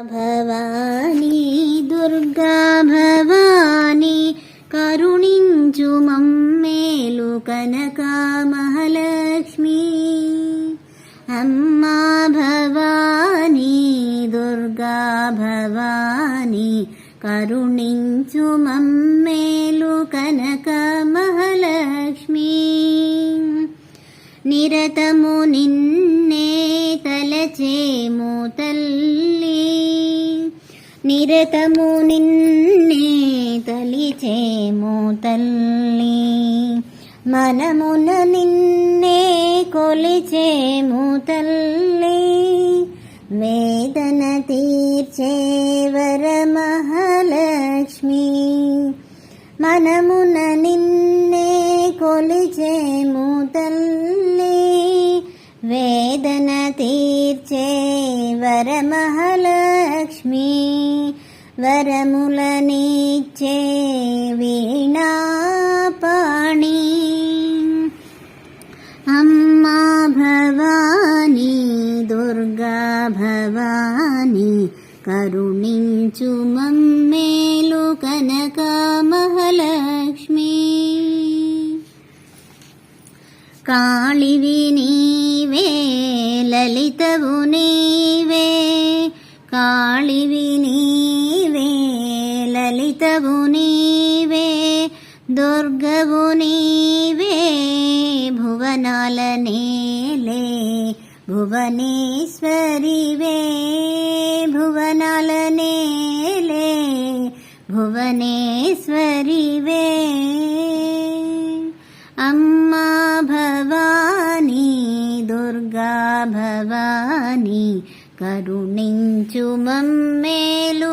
భవానీ దుర్గా భవానీ కరుణించు మమ్మేలు కనకామహాలక్ష్మి అమ్మా భవానీ దుర్గా భవానీ కరుణించు మమ్మేలు కనకామహాలక్ష్మి నిరతము నిన్నే తలచేము తల నిరతము నిన్నే తలిచేము తల్లి. మనమున నిన్నే కొలిచేము తల్లి. వేదన తీర్చే వరమహాలక్ష్మి. మనమున నిన్నే కొలిచేము తల్లి. వేదన తీర్చే వరమహాలక్ష్మి. వరములనిచ్చే వీణాపాణి అమ్మా భవానీ దుర్గా భవానీ కరుణించు మమ్మేలు కనక మహాలక్ష్మి కాళివి నీవే లలితవు నీవే దుర్గవు నీవే భువనాల నేలే భువనేశ్వరివే భువనాల నేలే భువనేశ్వరివే. అమ్మా భవానీ దుర్గా భవానీ కరుణించు మమ్మేలు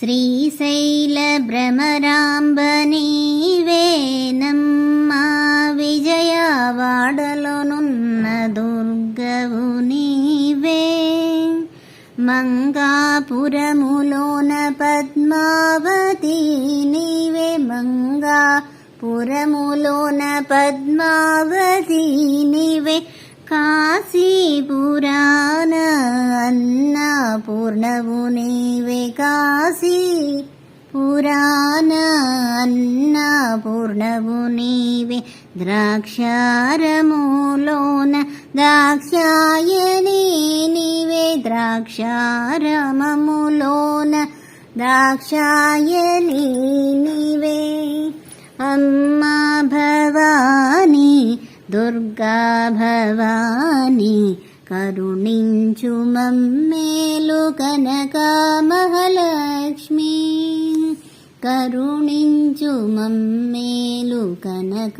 శ్రీశైల భ్రమరాంబ నీవేనమ్మా విజయవాడలోనున్న దుర్గవు నీవే. మంగాపురములోన పద్మావతి నీవే. మంగాపురములోన పద్మావతి నీవే. కాశీపుర पुराणान्नपूर्णमुनिवे द्राक्षारमुलोन द्राक्षाय लीनि वे द्राक्षारममुलोन द्राक्षाय अम्मा भवानी दुर्गा भवानी करुणीञ्चुमं मेलु कनकामहलक्ष्मी కరుణించు మమ్మేలు కనక